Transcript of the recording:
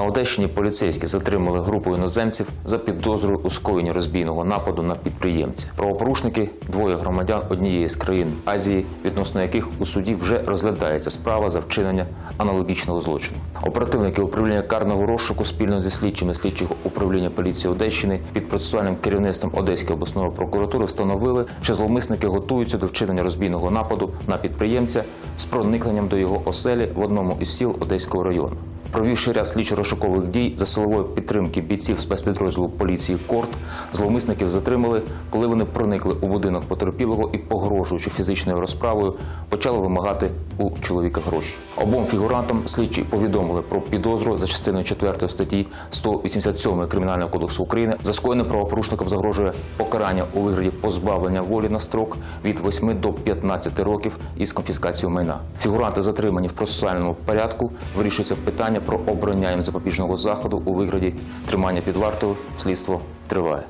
На Одещині поліцейські затримали групу іноземців за підозрою у скоєнні розбійного нападу на підприємця. Правопорушники двоє громадян однієї з країн Азії, відносно яких у суді вже розглядається справа за вчинення аналогічного злочину. Оперативники управління карного розшуку спільно зі слідчими слідчого управління поліції Одещини під процесуальним керівництвом Одеської обласної прокуратури встановили, що зловмисники готуються до вчинення розбійного нападу на підприємця з проникненням до його оселі в одному із сіл Одеського району. Провівши ряд слідчо-розшукових дій за силової підтримки бійців спецпідрозділу поліції Корт, зловмисників затримали, коли вони проникли у будинок потерпілого і, погрожуючи фізичною розправою, почали вимагати у чоловіка гроші. Обом фігурантам слідчі повідомили про підозру за частиною 4 статті 187 Кримінального кодексу України. За скоєне правопорушникам загрожує покарання у вигляді позбавлення волі на строк від 8 до 15 років із конфіскацією майна. Фігуранти затримані в процесуальному порядку. Вирішується питання про обрання їм запобіжного заходу у вигляді тримання під вартою. Слідство триває.